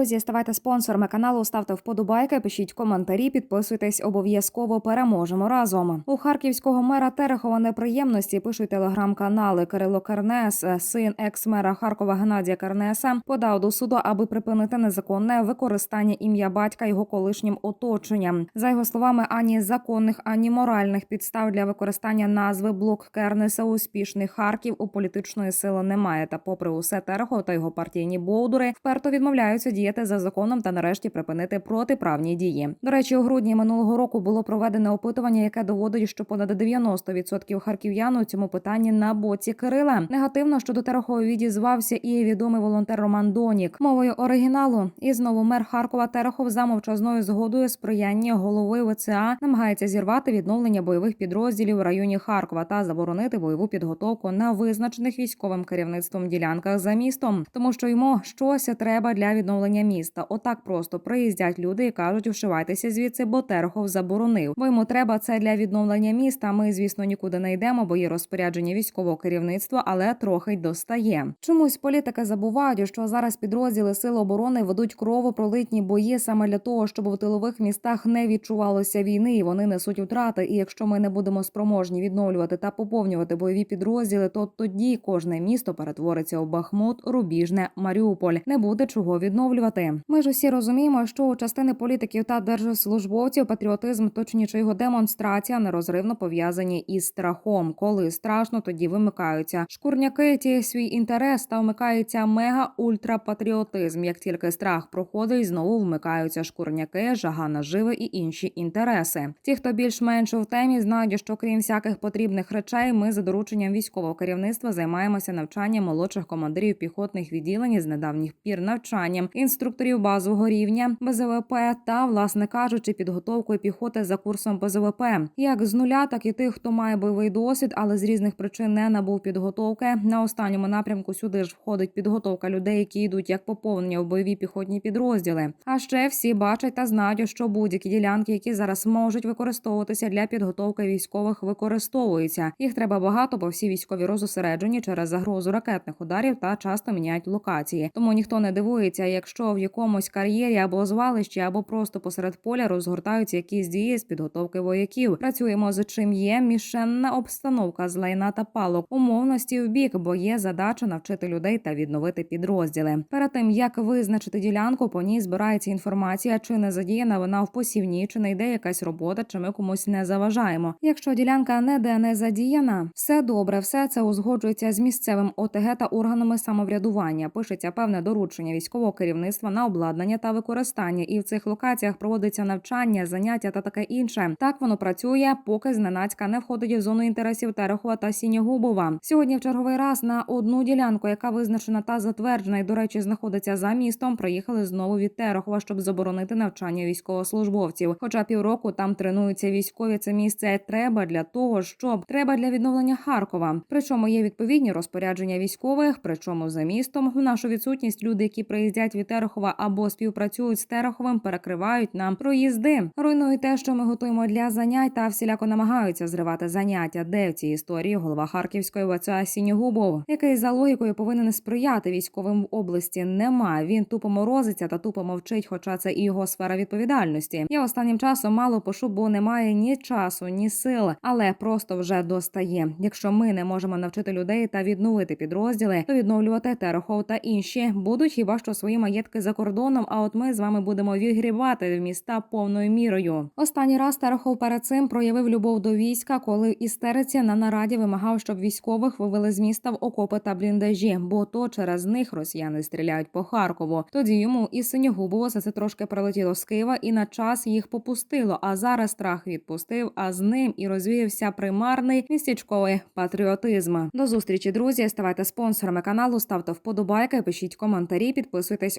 друзі, ставайте спонсорами каналу, ставте вподобайки, пишіть коментарі, підписуйтесь обов'язково. Переможемо разом. У харківського мера Терехова неприємності пишуть телеграм-канали. Кирило Кернес, син екс-мера Харкова Геннадія Кернеса, подав до суду, аби припинити незаконне використання ім'я батька його колишнім оточенням. За його словами, ані законних, ані моральних підстав для використання назви блок Кернеса успішний Харків у політичної сили немає. Та, попри усе, Терехов та його партійні бовдури вперто відмовляються діяти за законом та нарешті припинити протиправні дії. До речі, у грудні минулого року було проведене опитування, яке доводить, що понад 90% харків'ян у цьому питанні на боці Кирила. Негативно щодо Терехова відізвався і відомий волонтер Роман Донік. Мовою оригіналу і знову мер Харкова Терехов за мовчазною згодою сприяння голови ВЦА намагається зірвати відновлення бойових підрозділів в районі Харкова та заборонити бойову підготовку на визначених військовим керівництвом ділянках за містом, тому що йому щось треба для відновлення міста. Отак просто приїздять люди і кажуть, вшивайтеся звідси, бо Терехов заборонив. Бо йому треба це для відновлення міста. Ми, звісно, нікуди не йдемо, бо є розпорядження військового керівництва, але трохи й достає. Чомусь політики забувають, що зараз підрозділи сил оборони ведуть кровопролитні бої саме для того, щоб в тилових містах не відчувалося війни, і вони несуть втрати. І якщо ми не будемо спроможні відновлювати та поповнювати бойові підрозділи, то тоді кожне місто перетвориться у Бахмут, Рубіжне, Маріуполь. Не буде чого відновлювати. Ми ж усі розуміємо, що у частини політиків та держслужбовців патріотизм, точніше його демонстрація, нерозривно пов'язані із страхом. Коли страшно, тоді вимикаються шкурняки. Ті свій інтерес та вмикається мега ультрапатріотизм. Як тільки страх проходить, знову вмикаються шкурняки, жага наживи і інші інтереси. Ті, хто більш-менш в темі, знають, що крім всяких потрібних речей, ми за дорученням військового керівництва займаємося навчанням молодших командирів піхотних відділень з недавніх пір навчанням інструкторів базового рівня БЗВП та, власне кажучи, підготовкою піхоти за курсом БЗВП, як з нуля, так і тих, хто має бойовий досвід, але з різних причин не набув підготовки. На останньому напрямку сюди ж входить підготовка людей, які йдуть як поповнення в бойові піхотні підрозділи. А ще всі бачать та знають, що будь-які ділянки, які зараз можуть використовуватися для підготовки військових, використовуються. Їх треба багато, бо всі військові розосереджені через загрозу ракетних ударів та часто міняють локації. Тому ніхто не дивується, якщо в якомусь кар'єрі або звалищі, або просто посеред поля розгортаються якісь дії з підготовки вояків. Працюємо з чим є мішенна обстановка з лайна та палок, умовності в бік, бо є задача навчити людей та відновити підрозділи. Перед тим як визначити ділянку, по ній збирається інформація, чи не задіяна вона в посівні, чи не йде якась робота, чи ми комусь не заважаємо. Якщо ділянка ніде не задіяна, все добре, все це узгоджується з місцевим ОТГ та органами самоврядування. Пишеться певне доручення військового керівництва на обладнання та використання, і в цих локаціях проводиться навчання, заняття та таке інше. Так воно працює, поки зненацька не входить в зону інтересів Терехова та Сінігубова. Сьогодні в черговий раз на одну ділянку, яка визначена та затверджена, і до речі, знаходиться за містом. Приїхали знову від Терехова, щоб заборонити навчання військовослужбовців. Хоча півроку там тренуються військові. Це місце треба для того, щоб треба для відновлення Харкова. Причому є відповідні розпорядження військових. Причому за містом в нашу відсутність люди, які приїздять від Терехова або співпрацюють з Тереховим, перекривають нам проїзди. Руйнують те, що ми готуємо для занять, та всіляко намагаються зривати заняття. Де в цій історії голова Харківської ВЦА Сінігубов, який за логікою повинен сприяти військовим в області, нема. Він тупо морозиться та тупо мовчить, хоча це і його сфера відповідальності. Я останнім часом мало пишу, бо немає ні часу, ні сил, але просто вже достає. Якщо ми не можемо навчити людей та відновити підрозділи, то відновлювати Терехов та інші будуть хіба що свої маєтки за кордоном. А от ми з вами будемо відгрібати в міста повною мірою. Останній раз Терехов перед цим проявив любов до війська, коли в істериці на нараді вимагав, щоб військових вивели з міста в окопи та бліндажі, бо то через них росіяни стріляють по Харкову. Тоді йому і Синьогубово за це трошки прилетіло з Києва і на час їх попустило. А зараз страх відпустив, а з ним і розвіявся примарний містечковий патріотизм. До зустрічі, друзі. Ставайте спонсорами каналу, ставте вподобайки, пишіть коментарі, підписуйтесь